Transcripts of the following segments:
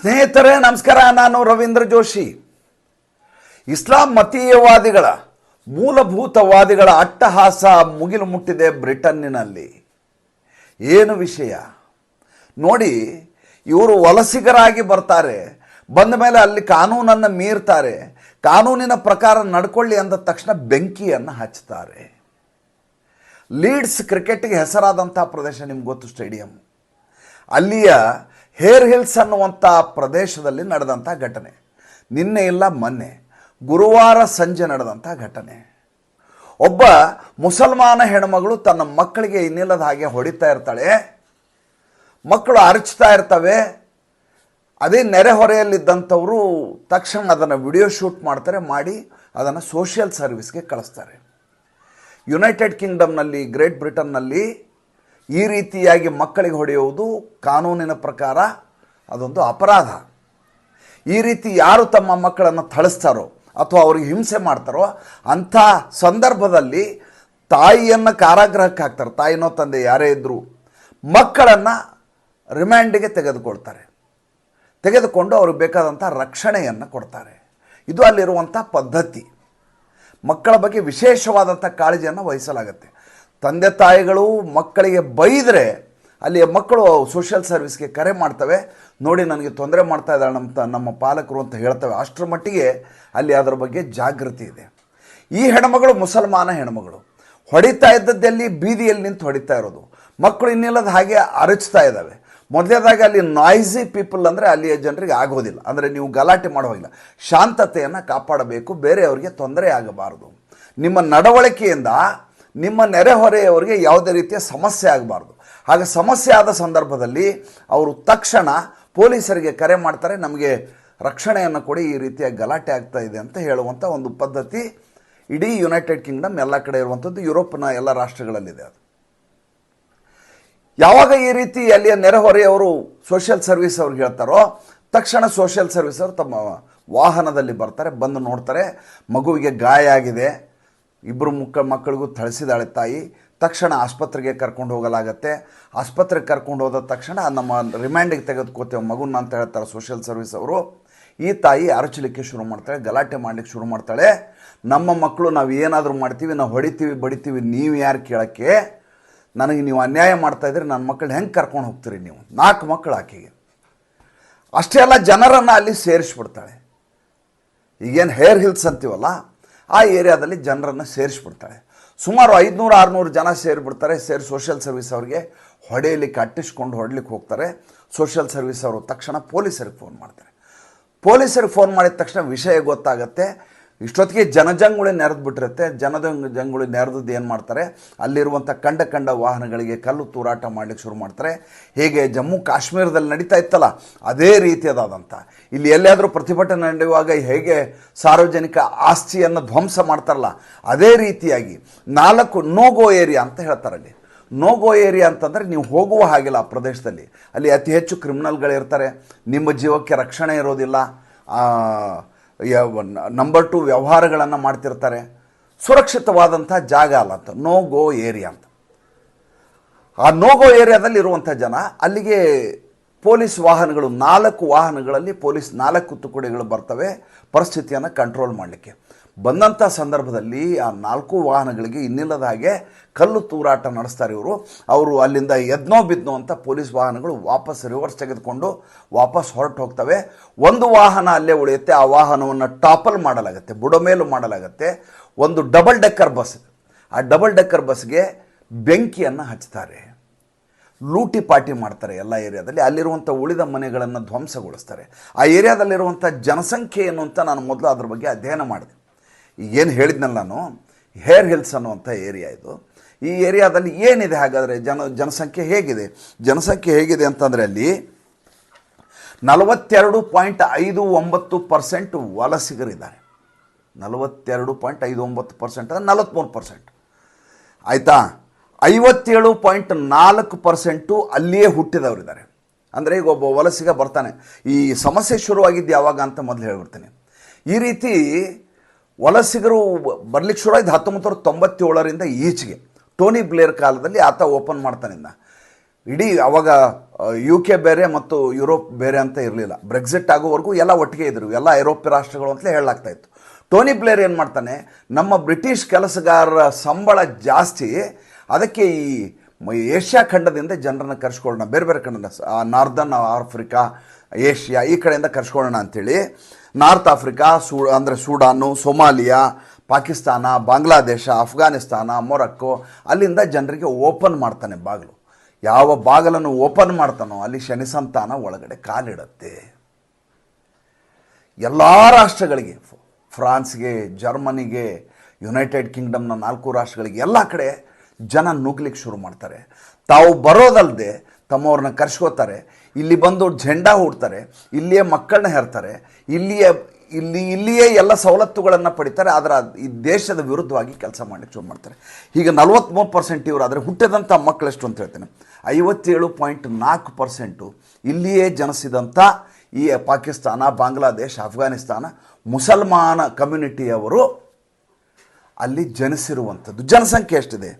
ಸ್ನೇಹಿತರೇ, ನಮಸ್ಕಾರ. ನಾನು ರವೀಂದ್ರ ಜೋಶಿ. ಇಸ್ಲಾಂ ಮತೀಯವಾದಿಗಳ, ಮೂಲಭೂತವಾದಿಗಳ ಅಟ್ಟಹಾಸ ಮುಗಿಲು ಮುಟ್ಟಿದೆ ಬ್ರಿಟನ್ನಿನಲ್ಲಿ. ಏನು ವಿಷಯ? ನೋಡಿ, ಇವರು ವಲಸಿಗರಾಗಿ ಬರ್ತಾರೆ. ಬಂದ ಮೇಲೆ ಅಲ್ಲಿ ಕಾನೂನನ್ನು ಮೀರ್ತಾರೆ. ಕಾನೂನಿನ ಪ್ರಕಾರ ನಡ್ಕೊಳ್ಳಿ ಅಂದ ತಕ್ಷಣ ಬೆಂಕಿಯನ್ನು ಹಚ್ತಾರೆ ಲೀಡ್ಸ್ ಕ್ರಿಕೆಟ್ಗೆ ಹೆಸರಾದಂಥ ಪ್ರದೇಶ ನಿಮ್ಗೆ ಗೊತ್ತು, ಸ್ಟೇಡಿಯಂ. ಅಲ್ಲಿಯ ಹೇರ್ ಹಿಲ್ಸ್ ಅನ್ನುವಂಥ ಪ್ರದೇಶದಲ್ಲಿ ನಡೆದಂಥ ಘಟನೆ. ನಿನ್ನೆ ಇಲ್ಲ, ಮೊನ್ನೆ. ಗುರುವಾರ ಸಂಜೆ ನಡೆದಂಥ ಘಟನೆ. ಒಬ್ಬ ಮುಸಲ್ಮಾನ ಹೆಣ್ಮಗಳು ತನ್ನ ಮಕ್ಕಳಿಗೆ ಇನ್ನಿಲ್ಲದ ಹಾಗೆ ಹೊಡಿತಾ ಇರ್ತಾಳೆ. ಮಕ್ಕಳು ಅರಚ್ತಾ ಇರ್ತವೆ. ಅದೇ ನೆರೆಹೊರೆಯಲ್ಲಿದ್ದಂಥವರು ತಕ್ಷಣ ಅದನ್ನು ವಿಡಿಯೋ ಶೂಟ್ ಮಾಡ್ತಾರೆ, ಮಾಡಿ ಅದನ್ನು ಸೋಷಿಯಲ್ ಸರ್ವಿಸ್ಗೆ ಕಳಿಸ್ತಾರೆ. ಯುನೈಟೆಡ್ ಕಿಂಗ್ಡಮ್ನಲ್ಲಿ ಗ್ರೇಟ್ ಬ್ರಿಟನ್ನಲ್ಲಿ ಈ ರೀತಿಯಾಗಿ ಮಕ್ಕಳಿಗೆ ಹೊಡೆಯುವುದು ಕಾನೂನಿನ ಪ್ರಕಾರ ಅದೊಂದು ಅಪರಾಧ. ಈ ರೀತಿ ಯಾರು ತಮ್ಮ ಮಕ್ಕಳನ್ನು ಥಳಿಸ್ತಾರೋ ಅಥವಾ ಅವ್ರಿಗೆ ಹಿಂಸೆ ಮಾಡ್ತಾರೋ ಅಂಥ ಸಂದರ್ಭದಲ್ಲಿ ತಾಯಿಯನ್ನು ಕಾರಾಗೃಹಕ್ಕೆ ಹಾಕ್ತಾರೆ. ತಾಯಿನೋ ತಂದೆ ಯಾರೇ ಇದ್ದರೂ ಮಕ್ಕಳನ್ನು ರಿಮ್ಯಾಂಡಿಗೆ ತೆಗೆದುಕೊಳ್ತಾರೆ. ತೆಗೆದುಕೊಂಡು ಅವ್ರಿಗೆ ಬೇಕಾದಂಥ ರಕ್ಷಣೆಯನ್ನು ಕೊಡ್ತಾರೆ. ಇದು ಅಲ್ಲಿರುವಂಥ ಪದ್ಧತಿ. ಮಕ್ಕಳ ಬಗ್ಗೆ ವಿಶೇಷವಾದಂಥ ಕಾಳಜಿಯನ್ನು ವಹಿಸಲಾಗುತ್ತೆ. ತಂದೆ ತಾಯಿಗಳು ಮಕ್ಕಳಿಗೆ ಬೈದರೆ ಅಲ್ಲಿ ಮಕ್ಕಳು ಸೋಷಿಯಲ್ ಸರ್ವಿಸ್ಗೆ ಕರೆ ಮಾಡ್ತವೆ. ನೋಡಿ ನನಗೆ ತೊಂದರೆ ಮಾಡ್ತಾ ಇದ್ದಾಳೆ ನಮ್ಮ ನಮ್ಮ ಪಾಲಕರು ಅಂತ ಹೇಳ್ತವೆ. ಅಷ್ಟರ ಮಟ್ಟಿಗೆ ಅಲ್ಲಿ ಅದರ ಬಗ್ಗೆ ಜಾಗೃತಿ ಇದೆ. ಈ ಹೆಣ್ಮಗಳು ಮುಸಲ್ಮಾನ ಹೆಣ್ಮಗಳು. ಹೊಡಿತಾ ಇದ್ದದ್ದಲ್ಲಿ ಬೀದಿಯಲ್ಲಿ ನಿಂತು ಹೊಡಿತಾ ಇರೋದು. ಮಕ್ಕಳು ಇನ್ನಿಲ್ಲದ ಹಾಗೆ ಅರಚ್ತಾ ಇದ್ದಾವೆ. ಮೊದಲನೇದಾಗಿ ಅಲ್ಲಿ ನಾಯ್ಸಿ ಪೀಪಲ್ ಅಂದರೆ ಅಲ್ಲಿಯ ಜನರಿಗೆ ಆಗೋದಿಲ್ಲ. ಅಂದರೆ ನೀವು ಗಲಾಟೆ ಮಾಡೋಗಿಲ್ಲ ಶಾಂತತೆಯನ್ನು ಕಾಪಾಡಬೇಕು. ಬೇರೆಯವರಿಗೆ ತೊಂದರೆ ಆಗಬಾರದು. ನಿಮ್ಮ ನಡವಳಿಕೆಯಿಂದ ನಿಮ್ಮ ನೆರೆಹೊರೆಯವರಿಗೆ ಯಾವುದೇ ರೀತಿಯ ಸಮಸ್ಯೆ ಆಗಬಾರ್ದು. ಹಾಗೆ ಸಮಸ್ಯೆ ಆದ ಸಂದರ್ಭದಲ್ಲಿ ಅವರು ತಕ್ಷಣ ಪೊಲೀಸರಿಗೆ ಕರೆ ಮಾಡ್ತಾರೆ, ನಮಗೆ ರಕ್ಷಣೆಯನ್ನು ಕೊಡಿ, ಈ ರೀತಿಯ ಗಲಾಟೆ ಆಗ್ತಾ ಇದೆ ಅಂತ ಹೇಳುವಂಥ ಒಂದು ಪದ್ಧತಿ ಇಡೀ ಯುನೈಟೆಡ್ ಕಿಂಗ್ಡಮ್ ಎಲ್ಲ ಕಡೆ ಇರುವಂಥದ್ದು, ಯುರೋಪ್ನ ಎಲ್ಲ ರಾಷ್ಟ್ರಗಳಲ್ಲಿದೆ ಅದು. ಯಾವಾಗ ಈ ರೀತಿ ಅಲ್ಲಿಯ ನೆರೆಹೊರೆಯವರು ಸೋಷಿಯಲ್ ಸರ್ವಿಸ್ ಅವ್ರಿಗೆ ಹೇಳ್ತಾರೋ, ತಕ್ಷಣ ಸೋಷಿಯಲ್ ಸರ್ವಿಸ್ ಅವರು ತಮ್ಮ ವಾಹನದಲ್ಲಿ ಬರ್ತಾರೆ, ಬಂದು ನೋಡ್ತಾರೆ, ಮಗುವಿಗೆ ಗಾಯ ಆಗಿದೆ ಇಬ್ಬರು ಮುಕ್ಕ ಮಕ್ಕಳಿಗೂ ಥಳಿಸಿದಾಳೆ ತಾಯಿ. ತಕ್ಷಣ ಆಸ್ಪತ್ರೆಗೆ ಕರ್ಕೊಂಡು ಹೋಗಲಾಗತ್ತೆ. ಆಸ್ಪತ್ರೆಗೆ ಕರ್ಕೊಂಡು ಹೋದ ತಕ್ಷಣ ನಮ್ಮ ರಿಮ್ಯಾಂಡಿಗೆ ತೆಗೆದುಕೋತೇವೆ ಮಗುನ ಅಂತ ಹೇಳ್ತಾರೆ ಸೋಷಿಯಲ್ ಸರ್ವಿಸ್ ಅವರು. ಈ ತಾಯಿ ಅರಚಲಿಕ್ಕೆ ಶುರು ಮಾಡ್ತಾಳೆ, ಗಲಾಟೆ ಮಾಡಲಿಕ್ಕೆ ಶುರು ಮಾಡ್ತಾಳೆ. ನಮ್ಮ ಮಕ್ಕಳು ನಾವು ಏನಾದರೂ ಮಾಡ್ತೀವಿ, ನಾವು ಹೊಡಿತೀವಿ, ಬಡಿತೀವಿ, ನೀವು ಯಾರು ಕೇಳೋಕ್ಕೆ? ನನಗೆ ನೀವು ಅನ್ಯಾಯ ಮಾಡ್ತಾ ಇದ್ರೆ ನನ್ನ ಮಕ್ಕಳು ಹೆಂಗೆ ಕರ್ಕೊಂಡು ಹೋಗ್ತೀರಿ ನೀವು? ನಾಲ್ಕು ಮಕ್ಕಳು ಆಕೆಗೆ. ಅಷ್ಟೇ ಅಲ್ಲ ಜನರನ್ನು ಅಲ್ಲಿ ಸೇರಿಸ್ಬಿಡ್ತಾಳೆ. ಈಗೇನು ಹೇರ್ ಹಿಲ್ಸ್ ಅಂತೀವಲ್ಲ? ಆ ಏರಿಯಾದಲ್ಲಿ ಜನರನ್ನು ಸೇರಿಸ್ಬಿಡ್ತಾಳೆ ಸುಮಾರು ಐದುನೂರು, ಆರುನೂರು ಜನ ಸೇರಿಬಿಡ್ತಾರೆ. ಸೇರಿ ಸೋಷಿಯಲ್ ಸರ್ವಿಸ್ ಅವ್ರಿಗೆ ಹೊಡೆಯಲಿಕ್ಕೆ, ಅಟ್ಟಿಸ್ಕೊಂಡು ಹೊಡ್ಲಿಕ್ಕೆ ಹೋಗ್ತಾರೆ. ಸೋಷಿಯಲ್ ಸರ್ವಿಸ್ ಅವರು ತಕ್ಷಣ ಪೊಲೀಸರಿಗೆ ಫೋನ್ ಮಾಡ್ತಾರೆ. ಪೊಲೀಸರಿಗೆ ಫೋನ್ ಮಾಡಿದ ತಕ್ಷಣ ವಿಷಯ ಗೊತ್ತಾಗತ್ತೆ. ಇಷ್ಟೊತ್ತಿಗೆ ಜನಜಂಗುಳಿ ನೆರೆದು ಬಿಟ್ಟಿರುತ್ತೆ. ಜನದ ಜಂಗುಳಿ ನೆರೆದದ್ದು ಏನು ಮಾಡ್ತಾರೆ? ಅಲ್ಲಿರುವಂಥ ಕಂಡ ಕಂಡ ವಾಹನಗಳಿಗೆ ಕಲ್ಲು ತೂರಾಟ ಮಾಡಲಿಕ್ಕೆ ಶುರು ಮಾಡ್ತಾರೆ. ಹೇಗೆ ಜಮ್ಮು ಕಾಶ್ಮೀರದಲ್ಲಿ ನಡೀತಾ ಇತ್ತಲ್ಲ, ಅದೇ ರೀತಿಯದಾದಂಥ ಇಲ್ಲಿ ಎಲ್ಲಿಯಾದರೂ ಪ್ರತಿಭಟನೆ ನಡೆಯುವಾಗ ಹೇಗೆ ಸಾರ್ವಜನಿಕ ಆಸ್ತಿಯನ್ನು ಧ್ವಂಸ ಮಾಡ್ತಾರಲ್ಲ, ಅದೇ ರೀತಿಯಾಗಿ ನಾಲ್ಕು ನೋಗೋ ಏರಿಯಾ ಅಂತ ಹೇಳ್ತಾರಲ್ಲಿ ನೋಗೋ ಏರಿಯಾ ಅಂತಂದರೆ ನೀವು ಹೋಗುವ ಹಾಗಿಲ್ಲ ಆ ಪ್ರದೇಶದಲ್ಲಿ. ಅಲ್ಲಿ ಅತಿ ಹೆಚ್ಚು ಕ್ರಿಮಿನಲ್ಗಳಿರ್ತಾರೆ ನಿಮ್ಮ ಜೀವಕ್ಕೆ ರಕ್ಷಣೆ ಇರೋದಿಲ್ಲ. ನಂಬರ್ ಟು ವ್ಯವಹಾರಗಳನ್ನು ಮಾಡ್ತಿರ್ತಾರೆ. ಸುರಕ್ಷಿತವಾದಂಥ ಜಾಗ ಅಲ್ಲ ಅಂತ. ನೋ ಗೋ ಏರಿಯಾ ಅಂತ. ಆ ನೋ ಗೋ ಏರಿಯಾದಲ್ಲಿ ಇರುವಂಥ ಜನ ಅಲ್ಲಿಗೆ ಪೊಲೀಸ್ ವಾಹನಗಳು ನಾಲ್ಕು ವಾಹನಗಳಲ್ಲಿ ಪೊಲೀಸ್ ನಾಲ್ಕು ತುಕಡಿಗಳು ಬರ್ತವೆ. ಪರಿಸ್ಥಿತಿಯನ್ನು ಕಂಟ್ರೋಲ್ ಮಾಡಲಿಕ್ಕೆ. ಬಂದಂಥ ಸಂದರ್ಭದಲ್ಲಿ ಆ ನಾಲ್ಕು ವಾಹನಗಳಿಗೆ ಇನ್ನಿಲ್ಲದ ಹಾಗೆ ಕಲ್ಲು ತೂರಾಟ ನಡೆಸ್ತಾರೆ ಇವರು. ಅವರು ಅಲ್ಲಿಂದ ಎದ್ನೋ ಬಿದ್ನೋ ಅಂತ ಪೊಲೀಸ್ ವಾಹನಗಳು ವಾಪಸ್ ರಿವರ್ಸ್ ತೆಗೆದುಕೊಂಡು ವಾಪಸ್ ಹೊರಟು ಹೋಗ್ತವೆ. ಒಂದು ವಾಹನ ಅಲ್ಲೇ ಉಳಿಯುತ್ತೆ, ಆ ವಾಹನವನ್ನು ಟಾಪಲ್ ಮಾಡಲಾಗುತ್ತೆ, ಬುಡಮೇಲು ಮಾಡಲಾಗುತ್ತೆ. ಒಂದು ಡಬಲ್ ಡೆಕ್ಕರ್ ಬಸ್ ಆ ಡಬಲ್ ಡೆಕ್ಕರ್ ಬಸ್ಗೆ ಬೆಂಕಿಯನ್ನು ಹಚ್ತಾರೆ. ಲೂಟಿ ಪಾಟಿ ಮಾಡ್ತಾರೆ ಎಲ್ಲ ಏರಿಯಾದಲ್ಲಿ. ಅಲ್ಲಿರುವಂಥ ಉಳಿದ ಮನೆಗಳನ್ನು ಧ್ವಂಸಗೊಳಿಸ್ತಾರೆ. ಆ ಏರಿಯಾದಲ್ಲಿರುವಂಥ ಜನಸಂಖ್ಯೆ ಏನು ಅಂತ ನಾನು ಮೊದಲು ಅದ್ರ ಬಗ್ಗೆ ಅಧ್ಯಯನ ಮಾಡಿದೆ. ಏನು ಹೇಳಿದ್ನಲ್ಲ ನಾನು ಹೇರ್ ಹಿಲ್ಸ್ ಅನ್ನುವಂಥ ಏರಿಯಾ ಇದು. ಈ ಏರಿಯಾದಲ್ಲಿ ಏನಿದೆ ಹಾಗಾದರೆ ಜನ, ಜನಸಂಖ್ಯೆ ಹೇಗಿದೆ? ಜನಸಂಖ್ಯೆ ಹೇಗಿದೆ ಅಂತಂದರೆ ಅಲ್ಲಿ ನಲವತ್ತೆರಡು ಪಾಯಿಂಟ್ ಐದು ಒಂಬತ್ತು ಪರ್ಸೆಂಟ್ ವಲಸಿಗರಿದ್ದಾರೆ. ನಲವತ್ತೆರಡು ಪಾಯಿಂಟ್ ಐದು ಒಂಬತ್ತು ಪರ್ಸೆಂಟ್ ಅಂದರೆ ನಲವತ್ತ್ಮೂರು ಪರ್ಸೆಂಟ್ ಆಯಿತಾ? ಐವತ್ತೇಳು ಪಾಯಿಂಟ್ ನಾಲ್ಕು ಪರ್ಸೆಂಟು ಅಲ್ಲಿಯೇ ಹುಟ್ಟಿದವರಿದ್ದಾರೆ. ಅಂದರೆ ಈಗ ಒಬ್ಬ ವಲಸಿಗ ಬರ್ತಾನೆ. ಈ ಸಮಸ್ಯೆ ಶುರುವಾಗಿದ್ದು ಯಾವಾಗ ಅಂತ ಮೊದಲು ಹೇಳ್ಬಿಡ್ತೀನಿ. ಈ ರೀತಿ ವಲಸಿಗರು ಬರ್ಲಿಕ್ಕೆ ಶುರು ಆಯ್ತು ಹತ್ತೊಂಬತ್ತು ನೂರ ತೊಂಬತ್ತೇಳರಿಂದ ಈಚೆಗೆ. ಟೋನಿ ಬ್ಲೇರ್ ಕಾಲದಲ್ಲಿ ಆತ ಓಪನ್ ಮಾಡ್ತಾನಿಂದ ಇಡೀ ಅವಾಗ ಯು ಕೆ ಬೇರೆ ಮತ್ತು ಯುರೋಪ್ ಬೇರೆ ಅಂತ ಇರಲಿಲ್ಲ. ಬ್ರೆಕ್ಸಿಟ್ ಆಗೋವರೆಗೂ ಎಲ್ಲ ಒಟ್ಟಿಗೆ ಇದ್ರು. ಎಲ್ಲ ಐರೋಪ್ಯ ರಾಷ್ಟ್ರಗಳು ಅಂತಲೇ ಹೇಳಲಾಗ್ತಾ ಇತ್ತು. ಟೋನಿ ಬ್ಲೇರ್ ಏನು ಮಾಡ್ತಾನೆ, ನಮ್ಮ ಬ್ರಿಟಿಷ್ ಕೆಲಸಗಾರರ ಸಂಬಳ ಜಾಸ್ತಿ, ಅದಕ್ಕೆ ಈ ಏಷ್ಯಾ ಖಂಡದಿಂದ ಜನರನ್ನು ಕರ್ಸ್ಕೊಳ್ಳೋಣ, ಬೇರೆ ಬೇರೆ ಖಂಡದ ನಾರ್ದನ್ ಆಫ್ರಿಕಾ, ಏಷ್ಯಾ ಈ ಕಡೆಯಿಂದ ಕರ್ಸ್ಕೊಳ್ಳೋಣ ಅಂಥೇಳಿ ನಾರ್ತ್ ಆಫ್ರಿಕಾ, ಸೂ, ಅಂದರೆ ಸೂಡಾನು, ಸೊಮಾಲಿಯಾ, ಪಾಕಿಸ್ತಾನ, ಬಾಂಗ್ಲಾದೇಶ ಅಫ್ಘಾನಿಸ್ತಾನ ಮೊರಕ್ಕೋ, ಅಲ್ಲಿಂದ ಜನರಿಗೆ ಓಪನ್ ಮಾಡ್ತಾನೆ ಬಾಗಿಲು. ಯಾವ ಬಾಗಿಲನ್ನು ಓಪನ್ ಮಾಡ್ತಾನೋ ಅಲ್ಲಿ ಶನಿ ಸಂತಾನ ಒಳಗಡೆ ಕಾಲಿಡತ್ತೆ. ಎಲ್ಲ ರಾಷ್ಟ್ರಗಳಿಗೆ ಫ್ರಾನ್ಸ್ಗೆ, ಜರ್ಮನಿಗೆ, ಯುನೈಟೆಡ್ ಕಿಂಗ್ಡಮ್ನ ನಾಲ್ಕು ರಾಷ್ಟ್ರಗಳಿಗೆ ಎಲ್ಲ ಕಡೆ ಜನ ನುಗ್ಲಿಕ್ಕೆ ಶುರು ಮಾಡ್ತಾರೆ. ತಾವು ಬರೋದಲ್ಲದೆ ತಮ್ಮವ್ರನ್ನ ಕರ್ಸ್ಕೋತಾರೆ. ಇಲ್ಲಿ ಬಂದು ಝೆಂಡಾ ಹೂಡ್ತಾರೆ, ಇಲ್ಲಿಯೇ ಮಕ್ಕಳನ್ನ ಹೇರ್ತಾರೆ, ಇಲ್ಲಿಯ, ಇಲ್ಲಿ, ಇಲ್ಲಿಯೇ ಎಲ್ಲ ಸವಲತ್ತುಗಳನ್ನು ಪಡಿತಾರೆ, ಆದರೆ ಈ ದೇಶದ ವಿರುದ್ಧವಾಗಿ ಕೆಲಸ ಮಾಡಲಿಕ್ಕೆ ಶುರು ಮಾಡ್ತಾರೆ. ಈಗ ನಲವತ್ತ್ಮೂರು ಪರ್ಸೆಂಟ್ ಇವರು, ಆದರೆ ಹುಟ್ಟಿದಂಥ ಮಕ್ಕಳೆಷ್ಟು ಅಂತ ಹೇಳ್ತೇನೆ. ಐವತ್ತೇಳು ಪಾಯಿಂಟ್ ನಾಲ್ಕು ಪರ್ಸೆಂಟು ಇಲ್ಲಿಯೇ ಜನಿಸಿದಂಥ ಈ ಪಾಕಿಸ್ತಾನ, ಬಾಂಗ್ಲಾದೇಶ ಅಫ್ಘಾನಿಸ್ತಾನ ಮುಸಲ್ಮಾನ ಕಮ್ಯುನಿಟಿಯವರು ಅಲ್ಲಿ ಜನಿಸಿರುವಂಥದ್ದು. ಜನಸಂಖ್ಯೆ ಎಷ್ಟಿದೆ?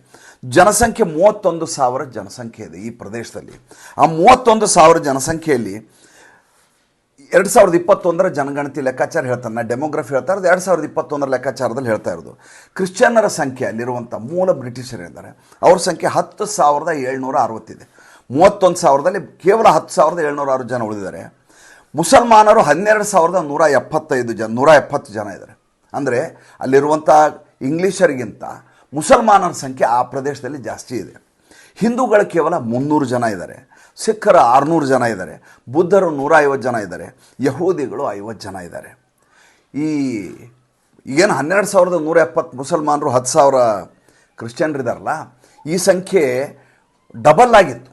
ಜನಸಂಖ್ಯೆ ಮೂವತ್ತೊಂದು ಸಾವಿರ ಜನಸಂಖ್ಯೆ ಇದೆ ಈ ಪ್ರದೇಶದಲ್ಲಿ. ಆ ಮೂವತ್ತೊಂದು ಸಾವಿರ ಜನಸಂಖ್ಯೆಯಲ್ಲಿ ಎರಡು ಸಾವಿರದ ಇಪ್ಪತ್ತೊಂದರ ಜನಗಣತಿ ಲೆಕ್ಕಾಚಾರ ಹೇಳ್ತಾರೆ. ನಾ ಡೆಮೋಗ್ರಫಿ ಹೇಳ್ತಾ ಇರೋದು ಎರಡು ಸಾವಿರದ ಇಪ್ಪತ್ತೊಂದರ ಲೆಕ್ಕಾಚಾರದಲ್ಲಿ ಹೇಳ್ತಾ ಇರೋದು. ಕ್ರಿಶ್ಚಿಯನ್ನರ ಸಂಖ್ಯೆ ಅಲ್ಲಿರುವಂಥ ಮೂಲ ಬ್ರಿಟಿಷರಿದ್ದಾರೆ ಅವ್ರ ಸಂಖ್ಯೆ ಹತ್ತು ಸಾವಿರದ ಏಳ್ನೂರ ಅರವತ್ತಿದೆ. ಮೂವತ್ತೊಂದು ಸಾವಿರದಲ್ಲಿ ಕೇವಲ ಹತ್ತು ಸಾವಿರದ ಏಳ್ನೂರ ಆರು ಜನ ಉಳಿದಿದ್ದಾರೆ. ಮುಸಲ್ಮಾನರು ಹನ್ನೆರಡು ಸಾವಿರದ ನೂರ ಎಪ್ಪತ್ತೈದು ಜನ ನೂರ ಎಪ್ಪತ್ತು ಜನ ಇದ್ದಾರೆ. ಅಂದರೆ ಅಲ್ಲಿರುವಂಥ ಇಂಗ್ಲೀಷರಿಗಿಂತ ಮುಸಲ್ಮಾನರ ಸಂಖ್ಯೆ ಆ ಪ್ರದೇಶದಲ್ಲಿ ಜಾಸ್ತಿ ಇದೆ. ಹಿಂದೂಗಳು ಕೇವಲ ಮುನ್ನೂರು ಜನ ಇದ್ದಾರೆ. ಸಿಖ್ಖರು ಆರುನೂರು ಜನ ಇದ್ದಾರೆ. ಬುದ್ಧರು ನೂರ ಐವತ್ತು ಜನ ಇದ್ದಾರೆ. ಯಹೂದಿಗಳು ಐವತ್ತು ಜನ ಇದ್ದಾರೆ. ಈ ಏನು ಹನ್ನೆರಡು ಸಾವಿರದ ನೂರ ಎಪ್ಪತ್ತು ಮುಸಲ್ಮಾನರು ಹತ್ತು ಸಾವಿರ ಕ್ರಿಶ್ಚಿಯನ್ರಿದಾರಲ್ಲ, ಈ ಸಂಖ್ಯೆ ಡಬಲ್ ಆಗಿತ್ತು.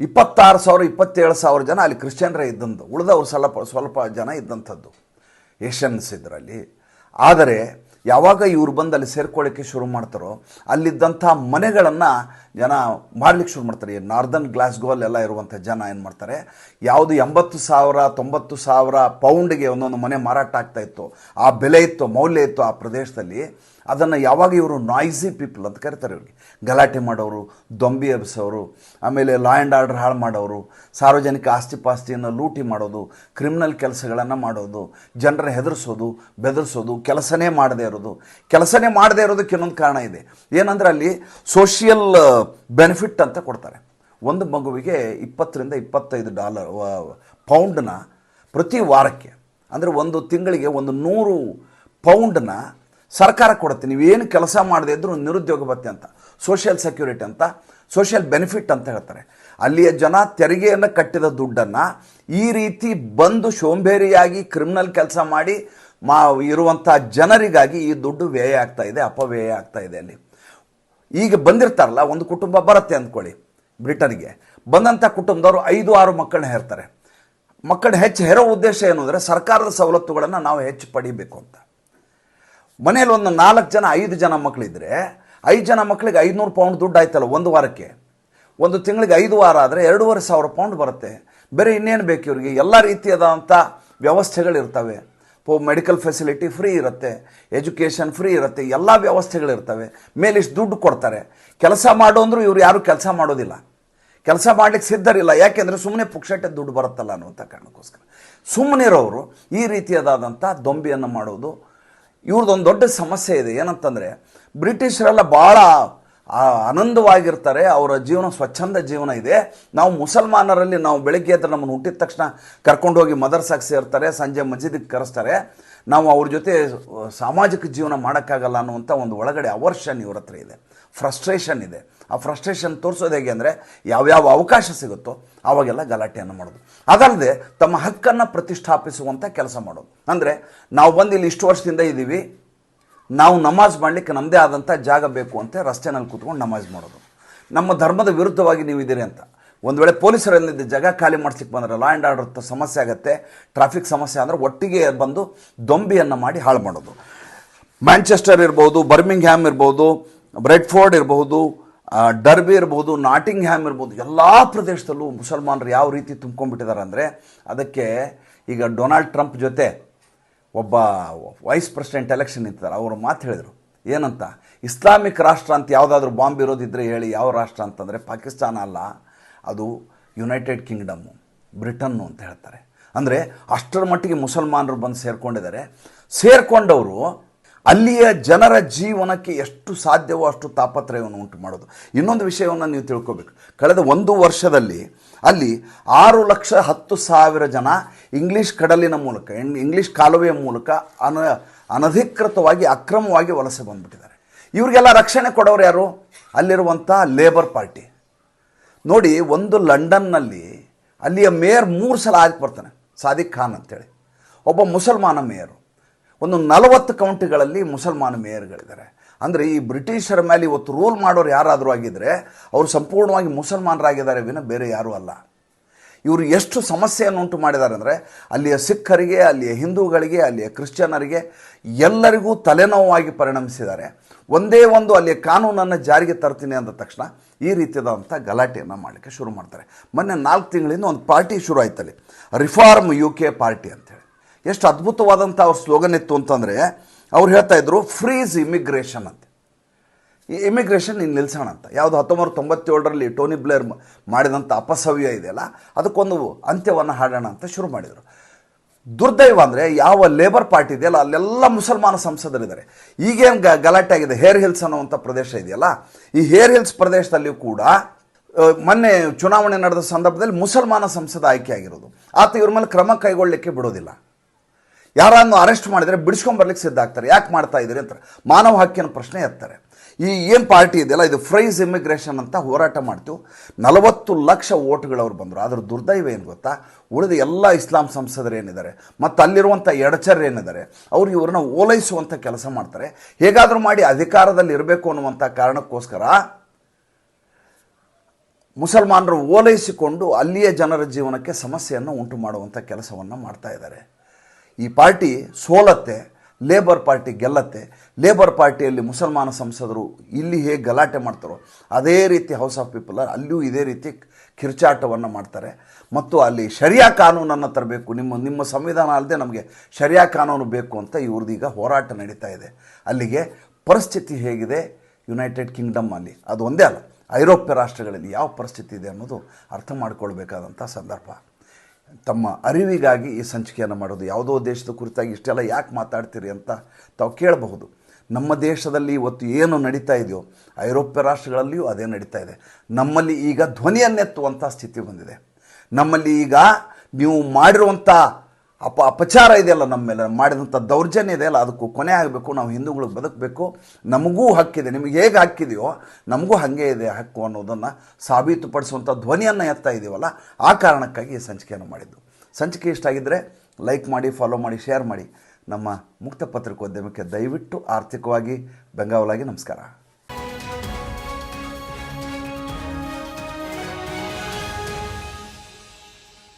ಇಪ್ಪತ್ತಾರು ಸಾವಿರ, ಇಪ್ಪತ್ತೇಳು ಸಾವಿರ ಜನ ಅಲ್ಲಿ ಕ್ರಿಶ್ಚಿಯನ್ರೇ ಇದ್ದಂದು, ಉಳಿದವರು ಸ್ವಲ್ಪ ಸ್ವಲ್ಪ ಜನ ಇದ್ದಂಥದ್ದು ಏಷ್ಯನ್ಸ್ ಇದರಲ್ಲಿ. ಆದರೆ ಯಾವಾಗ ಇವ್ರು ಬಂದು ಅಲ್ಲಿ ಸೇರ್ಕೊಳ್ಳೋಕ್ಕೆ ಶುರು ಮಾಡ್ತಾರೋ ಅಲ್ಲಿದ್ದಂಥ ಮನೆಗಳನ್ನು ಜನ ಮಾಡ್ಲಿಕ್ಕೆ ಶುರು ಮಾಡ್ತಾರೆ. ಈ ನಾರ್ದನ್ ಗ್ಲಾಸ್ಗೋಲ್ಲೆಲ್ಲ ಇರುವಂಥ ಜನ ಏನು ಮಾಡ್ತಾರೆ? ಯಾವುದು ಎಂಬತ್ತು ಸಾವಿರ, ತೊಂಬತ್ತು ಸಾವಿರ ಪೌಂಡ್ಗೆ ಒಂದೊಂದು ಮನೆ ಮಾರಾಟ ಆಗ್ತಾ ಇತ್ತು. ಆ ಬೆಲೆ ಇತ್ತು, ಮೌಲ್ಯ ಇತ್ತು ಆ ಪ್ರದೇಶದಲ್ಲಿ. ಅದನ್ನು ಯಾವಾಗ ಇವರು ನಾಯ್ಸಿ ಪೀಪಲ್ ಅಂತ ಕರೀತಾರೆ ಇವ್ರಿಗೆ. ಗಲಾಟೆ ಮಾಡೋರು, ದೊಂಬಿ ಎಬ್ಸೋರು, ಆಮೇಲೆ ಲಾ ಆ್ಯಂಡ್ ಆರ್ಡರ್ ಹಾಳು ಮಾಡೋರು, ಸಾರ್ವಜನಿಕ ಆಸ್ತಿ ಪಾಸ್ತಿಯನ್ನು ಲೂಟಿ ಮಾಡೋದು ಕ್ರಿಮಿನಲ್ ಕೆಲಸಗಳನ್ನು ಮಾಡೋದು, ಜನರ ಹೆದರಿಸೋದು, ಬೆದರಿಸೋದು, ಕೆಲಸನೇ ಮಾಡದೇ ಇರೋದು. ಕೆಲಸನೇ ಮಾಡದೇ ಇರೋದಕ್ಕೆ ಇನ್ನೊಂದು ಕಾರಣ ಇದೆ. ಏನಂದ್ರೆ ಅಲ್ಲಿ ಸೋಷಿಯಲ್ ಬೆನಿಫಿಟ್ ಅಂತ ಕೊಡ್ತಾರೆ. ಒಂದು ಮಗುವಿಗೆ ಇಪ್ಪತ್ತರಿಂದ ಇಪ್ಪತ್ತೈದು ಡಾಲರ್ ಪೌಂಡನ್ನ ಪ್ರತಿ ವಾರಕ್ಕೆ, ಅಂದರೆ ಒಂದು ತಿಂಗಳಿಗೆ ಒಂದು ನೂರು ಪೌಂಡನ್ನ ಸರ್ಕಾರ ಕೊಡುತ್ತೆ. ನೀವೇನು ಕೆಲಸ ಮಾಡದೇ ಇದ್ದರೂ ನಿರುದ್ಯೋಗ ಭತ್ಯೆ ಅಂತ ಸೋಷಿಯಲ್ ಸೆಕ್ಯೂರಿಟಿ ಅಂತ ಸೋಷಿಯಲ್ ಬೆನಿಫಿಟ್ ಅಂತ ಹೇಳ್ತಾರೆ. ಅಲ್ಲಿಯ ಜನ ತೆರಿಗೆಯನ್ನು ಕಟ್ಟಿದ ದುಡ್ಡನ್ನು ಈ ರೀತಿ ಬಂದು ಶೋಂಬೇರಿಯಾಗಿ ಕ್ರಿಮಿನಲ್ ಕೆಲಸ ಮಾಡಿ ಮಾ ಇರುವಂಥ ಜನರಿಗಾಗಿ ಈ ದುಡ್ಡು ವ್ಯಯ ಆಗ್ತಾ ಇದೆ, ಅಪವ್ಯಯ ಆಗ್ತಾ ಇದೆ ಅಲ್ಲಿ. ಈಗ ಬಂದಿರ್ತಾರಲ್ಲ, ಒಂದು ಕುಟುಂಬ ಬರುತ್ತೆ ಅಂದ್ಕೊಳ್ಳಿ ಬ್ರಿಟನ್ಗೆ. ಬಂದಂಥ ಕುಟುಂಬದವರು ಐದು, ಆರು ಮಕ್ಕಳನ್ನ ಹೇರ್ತಾರೆ. ಮಕ್ಕಳನ್ನ ಹೆಚ್ಚು ಹೆರೋ ಉದ್ದೇಶ ಏನು ಅಂದರೆ ಸರ್ಕಾರದ ಸವಲತ್ತುಗಳನ್ನು ನಾವು ಹೆಚ್ಚು ಪಡಿಬೇಕು ಅಂತ. ಮನೇಲಿ ಒಂದು ನಾಲ್ಕು ಜನ, ಐದು ಜನ ಮಕ್ಕಳಿದ್ರೆ ಐದು ಜನ ಮಕ್ಕಳಿಗೆ ಐದುನೂರು ಪೌಂಡ್ ದುಡ್ಡು ಆಯ್ತಲ್ಲ ಒಂದು ವಾರಕ್ಕೆ? ಒಂದು ತಿಂಗಳಿಗೆ ಐದು ವಾರ ಆದರೆ ಎರಡೂವರೆ ಸಾವಿರ ಪೌಂಡ್ ಬರುತ್ತೆ. ಬೇರೆ ಇನ್ನೇನು ಬೇಕು ಇವರಿಗೆ? ಎಲ್ಲ ರೀತಿಯಾದಂಥ ವ್ಯವಸ್ಥೆಗಳಿರ್ತವೆ. ಪೋ ಮೆಡಿಕಲ್ ಫೆಸಿಲಿಟಿ ಫ್ರೀ ಇರುತ್ತೆ, ಎಜುಕೇಷನ್ ಫ್ರೀ ಇರುತ್ತೆ, ಎಲ್ಲ ವ್ಯವಸ್ಥೆಗಳಿರ್ತವೆ. ಮೇಲಿಷ್ಟು ದುಡ್ಡು ಕೊಡ್ತಾರೆ. ಕೆಲಸ ಮಾಡು ಅಂದರೂ ಇವ್ರು ಯಾರೂ ಕೆಲಸ ಮಾಡೋದಿಲ್ಲ. ಕೆಲಸ ಮಾಡ್ಲಿಕ್ಕೆ ಸಿದ್ಧರಿಲ್ಲ. ಯಾಕೆಂದರೆ ಸುಮ್ಮನೆ ಪುಕ್ಷಟ್ಟೆ ದುಡ್ಡು ಬರುತ್ತಲ್ಲ ಅನ್ನುವಂಥ ಕಾರಣಕ್ಕೋಸ್ಕರ. ಸುಮ್ಮನಿರೋರು ಈ ರೀತಿಯಾದಂಥ ದೊಂಬಿಯನ್ನು ಮಾಡೋದು ಇವ್ರದ್ದೊಂದು ದೊಡ್ಡ ಸಮಸ್ಯೆ ಇದೆ. ಏನಂತಂದರೆ, ಬ್ರಿಟಿಷರೆಲ್ಲ ಭಾಳ ಆನಂದವಾಗಿರ್ತಾರೆ, ಅವರ ಜೀವನ ಸ್ವಚ್ಛಂದ ಜೀವನ ಇದೆ. ನಾವು ಮುಸಲ್ಮಾನರಲ್ಲಿ ನಾವು ಬೆಳಗ್ಗೆ ಎದ್ದು ನಮ್ಮನ್ನು ಹುಟ್ಟಿದ ತಕ್ಷಣ ಕರ್ಕೊಂಡು ಹೋಗಿ ಮದರ್ಸಾಗಿ ಸೇರ್ತಾರೆ, ಸಂಜೆ ಮಸೀದಿಗೆ ಕರೆಸ್ತಾರೆ. ನಾವು ಅವ್ರ ಜೊತೆ ಸಾಮಾಜಿಕ ಜೀವನ ಮಾಡೋಕ್ಕಾಗಲ್ಲ ಅನ್ನುವಂಥ ಒಂದು ಒಳಗಡೆ ಅವರ್ಷನ್ ಇವ್ರ ಹತ್ರ ಇದೆ. ಫ್ರಸ್ಟ್ರೇಷನ್ ಇದೆ. ಆ ಫ್ರಸ್ಟ್ರೇಷನ್ ತೋರಿಸೋದು ಹೇಗೆ ಅಂದರೆ, ಯಾವ್ಯಾವ ಅವಕಾಶ ಸಿಗುತ್ತೋ ಆವಾಗೆಲ್ಲ ಗಲಾಟೆಯನ್ನು ಮಾಡೋದು. ಅದಲ್ಲದೆ ತಮ್ಮ ಹಕ್ಕನ್ನು ಪ್ರತಿಷ್ಠಾಪಿಸುವಂಥ ಕೆಲಸ ಮಾಡೋದು. ಅಂದರೆ, ನಾವು ಬಂದು ಇಲ್ಲಿ ಇಷ್ಟು ವರ್ಷದಿಂದ ಇದ್ದೀವಿ ನಾವು ನಮಾಜ್ ಮಾಡಲಿಕ್ಕೆ ನಮ್ಮದೇ ಆದಂಥ ಜಾಗ ಬೇಕು ಅಂತ ರಸ್ತೆನಲ್ಲಿ ಕೂತ್ಕೊಂಡು ನಮಾಜ್ ಮಾಡೋದು. ನಮ್ಮ ಧರ್ಮದ ವಿರುದ್ಧವಾಗಿ ನೀವು ಇದ್ದೀರಿ ಅಂತ. ಒಂದು ವೇಳೆ ಪೊಲೀಸರಲ್ಲಿದ್ದ ಜಾಗ ಖಾಲಿ ಮಾಡಿಸ್ಲಿಕ್ಕೆ ಬಂದರೆ ಲಾ ಆ್ಯಂಡ್ ಆರ್ಡರ್ ಸಮಸ್ಯೆ ಆಗುತ್ತೆ. ಟ್ರಾಫಿಕ್ ಸಮಸ್ಯೆ ಅಂದರೆ ಒಟ್ಟಿಗೆ ಬಂದು ದೊಂಬಿಯನ್ನು ಮಾಡಿ ಹಾಳು ಮಾಡೋದು. ಮ್ಯಾಂಚೆಸ್ಟರ್ ಇರ್ಬೋದು ಬರ್ಮಿಂಗ್ ಹ್ಯಾಮ್ ಇರ್ಬೋದು ಬ್ರೆಡ್ಫೋರ್ಡ್ ಇರಬಹುದು ಡರ್ಬಿ ಇರ್ಬೋದು ನಾಟಿಂಗ್ ಹ್ಯಾಮ್ ಇರ್ಬೋದು, ಎಲ್ಲ ಪ್ರದೇಶದಲ್ಲೂ ಮುಸಲ್ಮಾನರು ಯಾವ ರೀತಿ ತುಂಬ್ಕೊಂಡ್ಬಿಟ್ಟಿದ್ದಾರೆ ಅಂದರೆ ಅದಕ್ಕೆ ಈಗ ಡೊನಾಲ್ಡ್ ಟ್ರಂಪ್ ಜೊತೆ ಒಬ್ಬ ವೈಸ್ ಪ್ರೆಸಿಡೆಂಟ್ ಎಲೆಕ್ಷನ್ ನಿಂತಿದ್ದಾರೆ ಅವರು ಮಾತು ಹೇಳಿದರು. ಏನಂತ? ಇಸ್ಲಾಮಿಕ್ ರಾಷ್ಟ್ರ ಅಂತ ಯಾವುದಾದ್ರೂ ಬಾಂಬ್ ಇರೋದಿದ್ದರೆ ಹೇಳಿ, ಯಾವ ರಾಷ್ಟ್ರ ಅಂತಂದರೆ ಪಾಕಿಸ್ತಾನ ಅಲ್ಲ, ಅದು ಯುನೈಟೆಡ್ ಕಿಂಗ್ಡಮ್ಮು ಬ್ರಿಟನ್ನು ಅಂತ ಹೇಳ್ತಾರೆ. ಅಂದರೆ ಅಷ್ಟರ ಮಟ್ಟಿಗೆ ಮುಸಲ್ಮಾನರು ಬಂದು ಸೇರಿಕೊಂಡಿದ್ದಾರೆ. ಸೇರಿಕೊಂಡವರು ಅಲ್ಲಿಯ ಜನರ ಜೀವನಕ್ಕೆ ಎಷ್ಟು ಸಾಧ್ಯವೋ ಅಷ್ಟು ತಾಪತ್ರಯವನ್ನು ಉಂಟು ಮಾಡೋದು. ಇನ್ನೊಂದು ವಿಷಯವನ್ನು ನೀವು ತಿಳ್ಕೊಬೇಕು. ಕಳೆದ ಒಂದು ವರ್ಷದಲ್ಲಿ ಅಲ್ಲಿ ಆರು ಲಕ್ಷ ಹತ್ತು ಸಾವಿರ ಜನ ಇಂಗ್ಲೀಷ್ ಕಡಲಿನ ಮೂಲಕ ಇಂಗ್ಲೀಷ್ ಕಾಲುವೆಯ ಮೂಲಕ ಅನ, ಅನಧಿಕೃತವಾಗಿ ಅಕ್ರಮವಾಗಿ ವಲಸೆ ಬಂದ್ಬಿಟ್ಟಿದ್ದಾರೆ. ಇವರಿಗೆಲ್ಲ ರಕ್ಷಣೆ ಕೊಡೋರು ಯಾರು? ಅಲ್ಲಿರುವಂಥ ಲೇಬರ್ ಪಾರ್ಟಿ. ನೋಡಿ, ಒಂದು ಲಂಡನ್ನಲ್ಲಿ ಅಲ್ಲಿಯ ಮೇಯರ್ ಮೂರು ಸಲ ಆಗಿ ಬರ್ತಾನೆ, ಸಾದಿಕ್ ಖಾನ್ ಅಂತೇಳಿ. ಒಬ್ಬ ಮುಸಲ್ಮಾನ ಮೇಯರು. ಒಂದು ನಲವತ್ತು ಕೌಂಟಿಗಳಲ್ಲಿ ಮುಸಲ್ಮಾನ ಮೇಯರ್ಗಳಿದ್ದಾರೆ. ಅಂದರೆ ಈ ಬ್ರಿಟಿಷರ ಮೇಲೆ ಇವತ್ತು ರೂಲ್ ಮಾಡೋರು ಯಾರಾದರೂ ಆಗಿದ್ದರೆ ಅವರು ಸಂಪೂರ್ಣವಾಗಿ ಮುಸಲ್ಮಾನರಾಗಿದ್ದಾರೆ ವಿನ ಬೇರೆ ಯಾರೂ ಅಲ್ಲ. ಇವರು ಎಷ್ಟು ಸಮಸ್ಯೆಯನ್ನು ಉಂಟು ಮಾಡಿದ್ದಾರೆ ಅಂದರೆ ಅಲ್ಲಿಯ ಸಿಖ್ಖರಿಗೆ, ಅಲ್ಲಿಯ ಹಿಂದೂಗಳಿಗೆ, ಅಲ್ಲಿಯ ಕ್ರಿಶ್ಚಿಯನ್ನರಿಗೆ ಎಲ್ಲರಿಗೂ ತಲೆನೋವಾಗಿ ಪರಿಣಮಿಸಿದ್ದಾರೆ. ಒಂದೇ ಒಂದು ಅಲ್ಲಿಯ ಕಾನೂನನ್ನು ಜಾರಿಗೆ ತರ್ತೀನಿ ಅಂದ ತಕ್ಷಣ ಈ ರೀತಿಯಾದಂಥ ಗಲಾಟೆಯನ್ನು ಮಾಡಲಿಕ್ಕೆ ಶುರು ಮಾಡ್ತಾರೆ. ಮೊನ್ನೆ ನಾಲ್ಕು ತಿಂಗಳಿಂದ ಒಂದು ಪಾರ್ಟಿ ಶುರು ಆಯ್ತಲ್ಲಿ. ರಿಫಾರ್ಮ್ ಯು ಕೆ ಪಾರ್ಟಿ ಅಂತೇಳಿ ಎಷ್ಟು ಅದ್ಭುತವಾದಂಥ ಅವ್ರ ಸ್ಲೋಗನ್ ಇತ್ತು ಅಂತಂದರೆ ಅವ್ರು ಹೇಳ್ತಾ ಇದ್ರು ಫ್ರೀಸ್ ಇಮಿಗ್ರೇಷನ್ ಅಂತ. ಈ ಇಮಿಗ್ರೇಷನ್ ಇನ್ನು ನಿಲ್ಸೋಣ ಅಂತ. ಯಾವುದು ಹತ್ತೊಂಬತ್ತು ತೊಂಬತ್ತೇಳರಲ್ಲಿ ಟೋನಿ ಬ್ಲೇರ್ ಮಾಡಿದಂಥ ಅಪಸವ್ಯ ಇದೆಯಲ್ಲ, ಅದಕ್ಕೊಂದು ಅಂತ್ಯವನ್ನು ಹಾಡೋಣ ಅಂತ ಶುರು ಮಾಡಿದರು. ದುರ್ದೈವ ಅಂದರೆ ಯಾವ ಲೇಬರ್ ಪಾರ್ಟಿ ಇದೆಯಲ್ಲ, ಅಲ್ಲೆಲ್ಲ ಮುಸಲ್ಮಾನ ಸಂಸದರಿದ್ದಾರೆ. ಈಗೇನು ಗ, ಗಲಾಟೆ ಆಗಿದೆ ಹೇರ್ ಹಿಲ್ಸ್ ಅನ್ನುವಂಥ ಪ್ರದೇಶ ಇದೆಯಲ್ಲ, ಈ ಹೇರ್ ಹಿಲ್ಸ್ ಪ್ರದೇಶದಲ್ಲಿಯೂ ಕೂಡ ಮೊನ್ನೆ ಚುನಾವಣೆ ನಡೆದ ಸಂದರ್ಭದಲ್ಲಿ ಮುಸಲ್ಮಾನ ಸಂಸದ ಆಯ್ಕೆ ಆಗಿರೋದು ಆತ ಇವ್ರ ಮೇಲೆ ಕ್ರಮ ಕೈಗೊಳ್ಳಲಿಕ್ಕೆ ಬಿಡೋದಿಲ್ಲ. ಯಾರನ್ನು ಅರೆಸ್ಟ್ ಮಾಡಿದರೆ ಬಿಡಿಸ್ಕೊಂಬರ್ಲಿಕ್ಕೆ ಸಿದ್ಧ ಆಗ್ತಾರೆ. ಯಾಕೆ ಮಾಡ್ತಾ ಇದ್ದೀರಿ ಅಂತಾರೆ. ಮಾನವ ಹಕ್ಕಿನ ಪ್ರಶ್ನೆ ಎತ್ತಾರೆ. ಈ ಏನು ಪಾರ್ಟಿ ಇದೆಯಲ್ಲ, ಇದು ಫ್ರೈಸ್ ಇಮಿಗ್ರೇಷನ್ ಅಂತ ಹೋರಾಟ ಮಾಡ್ತೀವಿ. ನಲವತ್ತು ಲಕ್ಷ ಓಟ್ಗಳು ಅವ್ರು ಬಂದರು. ಅದ್ರ ದುರ್ದೈವ ಏನು ಗೊತ್ತಾ? ಉಳಿದ ಎಲ್ಲ ಇಸ್ಲಾಂ ಸಂಸದರು ಏನಿದ್ದಾರೆ, ಮತ್ತು ಅಲ್ಲಿರುವಂಥ ಎಡಚರ್ ಏನಿದ್ದಾರೆ, ಅವ್ರು ಇವ್ರನ್ನ ಓಲೈಸುವಂಥ ಕೆಲಸ ಮಾಡ್ತಾರೆ. ಹೇಗಾದರೂ ಮಾಡಿ ಅಧಿಕಾರದಲ್ಲಿ ಇರಬೇಕು ಅನ್ನುವಂಥ ಕಾರಣಕ್ಕೋಸ್ಕರ ಮುಸಲ್ಮಾನರು ಓಲೈಸಿಕೊಂಡು ಅಲ್ಲಿಯ ಜನರ ಜೀವನಕ್ಕೆ ಸಮಸ್ಯೆಯನ್ನು ಉಂಟು ಮಾಡುವಂಥ ಕೆಲಸವನ್ನು ಮಾಡ್ತಾ ಇದ್ದಾರೆ. ಈ ಪಾರ್ಟಿ ಸೋಲತ್ತೆ ಲೇಬರ್ ಪಾರ್ಟಿ ಗೆಲ್ಲತ್ತೆ. ಲೇಬರ್ ಪಾರ್ಟಿಯಲ್ಲಿ ಮುಸಲ್ಮಾನ ಸಂಸದರು ಇಲ್ಲಿ ಹೇಗೆ ಗಲಾಟೆ ಮಾಡ್ತಾರೋ, ಅದೇ ರೀತಿ ಹೌಸ್ ಆಫ್ ಪೀಪಲ್ ಅಲ್ಲಿಯೂ ಇದೇ ರೀತಿ ಕಿರ್ಚಾಟವನ್ನು ಮಾಡ್ತಾರೆ. ಮತ್ತು ಅಲ್ಲಿ ಶರಿಯಾ ಕಾನೂನನ್ನು ತರಬೇಕು, ನಿಮ್ಮ ನಿಮ್ಮ ಸಂವಿಧಾನ ಅಲ್ಲದೆ ನಮಗೆ ಶರಿಯಾ ಕಾನೂನು ಬೇಕು ಅಂತ ಇವ್ರದೀಗ ಹೋರಾಟ ನಡೀತಾ ಇದೆ. ಅಲ್ಲಿಗೆ ಪರಿಸ್ಥಿತಿ ಹೇಗಿದೆ? ಯುನೈಟೆಡ್ ಕಿಂಗ್ಡಮ್ ಅಲ್ಲಿ. ಅದು ಒಂದೇ ಅಲ್ಲ, ಐರೋಪ್ಯ ರಾಷ್ಟ್ರಗಳಲ್ಲಿ ಯಾವ ಪರಿಸ್ಥಿತಿ ಇದೆ ಅನ್ನೋದು ಅರ್ಥ ಮಾಡ್ಕೊಳ್ಬೇಕಾದಂಥ ಸಂದರ್ಭ. ತಮ್ಮ ಅರಿವಿಗಾಗಿ ಈ ಸಂಚಿಕೆಯನ್ನು ಮಾಡೋದು ಯಾವುದೋ ದೇಶದ ಕುರಿತಾಗಿ ಇಷ್ಟೆಲ್ಲ ಯಾಕೆ ಮಾತಾಡ್ತೀರಿ ಅಂತ ತಾವು ಕೇಳಬಹುದು. ನಮ್ಮ ದೇಶದಲ್ಲಿ ಇವತ್ತು ಏನು ನಡೀತಾ ಇದೆಯೋ, ಐರೋಪ್ಯ ರಾಷ್ಟ್ರಗಳಲ್ಲಿಯೂ ಅದೇ ನಡೀತಾ ಇದೆ. ನಮ್ಮಲ್ಲಿ ಈಗ ಧ್ವನಿಯನ್ನೆತ್ತುವಂಥ ಸ್ಥಿತಿ ಬಂದಿದೆ. ನಮ್ಮಲ್ಲಿ ಈಗ ನೀವು ಮಾಡಿರುವಂಥ ಅಪ ಅಪಚಾರ ಇದೆಯಲ್ಲ ನಮ್ಮ ಮೇಲೆ ಮಾಡಿದಂಥ ದೌರ್ಜನ್ಯ ಇದೆಯಲ್ಲ, ಅದಕ್ಕೂ ಕೊನೆ ಆಗಬೇಕು, ನಾವು ಹಿಂದೂಗಳು ಬದುಕಬೇಕು. ನಮಗೂ ಹಕ್ಕಿದೆ. ನಿಮಗೆ ಹೇಗೆ ಹಕ್ಕಿದೆಯೋ, ನಮಗೂ ಹಾಗೆ ಇದೆ ಹಕ್ಕು ಅನ್ನೋದನ್ನು ಸಾಬೀತುಪಡಿಸುವಂಥ ಧ್ವನಿಯನ್ನು ಎತ್ತಾ ಇದ್ದೀವಲ್ಲ ಆ ಕಾರಣಕ್ಕಾಗಿ ಈ ಸಂಚಿಕೆಯನ್ನು ಮಾಡಿದ್ದು. ಸಂಚಿಕೆ ಇಷ್ಟ ಆಗಿದ್ದರೆ ಲೈಕ್ ಮಾಡಿ ಫಾಲೋ ಮಾಡಿ ಶೇರ್ ಮಾಡಿ. ನಮ್ಮ ಮುಕ್ತ ಪತ್ರಿಕೋದ್ಯಮಕ್ಕೆ ದಯವಿಟ್ಟು ಆರ್ಥಿಕವಾಗಿ ಬೆಂಗಾವಲಾಗಿ ನಮಸ್ಕಾರ.